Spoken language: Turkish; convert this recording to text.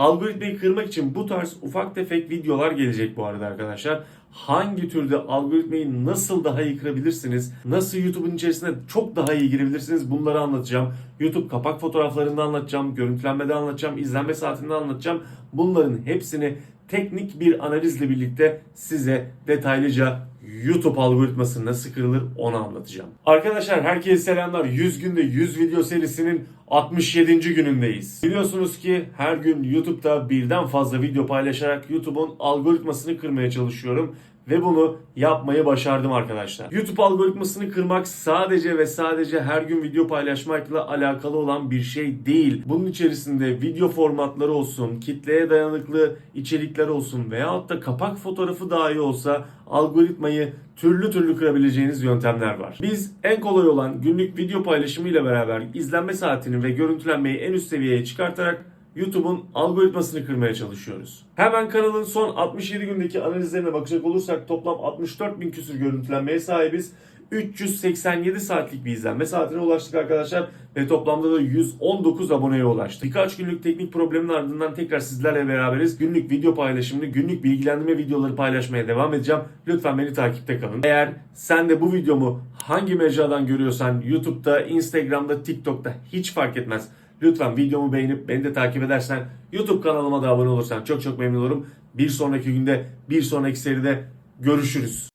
Algoritmayı kırmak için bu tarz ufak tefek videolar gelecek bu arada arkadaşlar. Hangi türde algoritmayı nasıl daha iyi kırabilirsiniz? Nasıl YouTube'un içerisine çok daha iyi girebilirsiniz? Bunları anlatacağım. YouTube kapak fotoğraflarında anlatacağım, görüntülenmede anlatacağım, izlenme saatinde anlatacağım. Bunların hepsini teknik bir analizle birlikte size detaylıca YouTube algoritması nasıl kırılır onu anlatacağım. Arkadaşlar herkese selamlar. 100 günde 100 video serisinin 67. günündeyiz. Biliyorsunuz ki her gün YouTube'da birden fazla video paylaşarak YouTube'un algoritmasını kırmaya çalışıyorum ve bunu yapmayı başardım arkadaşlar. YouTube algoritmasını kırmak sadece ve sadece her gün video paylaşmakla alakalı olan bir şey değil. Bunun içerisinde video formatları olsun, kitleye dayanıklı içerikler olsun veyahut da kapak fotoğrafı dahi olsa algoritmayı türlü türlü kırabileceğiniz yöntemler var. Biz en kolay olan günlük video paylaşımı ile beraber izlenme saatini ve görüntülenmeyi en üst seviyeye çıkartarak YouTube'un algoritmasını kırmaya çalışıyoruz. Hemen kanalın son 67 gündeki analizlerine bakacak olursak toplam 64 bin küsür görüntülenmeye sahibiz. 387 saatlik bir izlenme saatine ulaştık arkadaşlar ve toplamda da 119 aboneye ulaştık. Birkaç günlük teknik problemin ardından tekrar sizlerle beraberiz. Günlük video paylaşımını, günlük bilgilendirme videoları paylaşmaya devam edeceğim. Lütfen beni takipte kalın. Eğer sen de bu videomu hangi mecradan görüyorsan YouTube'da, Instagram'da, TikTok'ta hiç fark etmez. Lütfen videomu beğenip beni de takip edersen YouTube kanalıma da abone olursan çok çok memnun olurum. Bir sonraki günde, bir sonraki seride görüşürüz.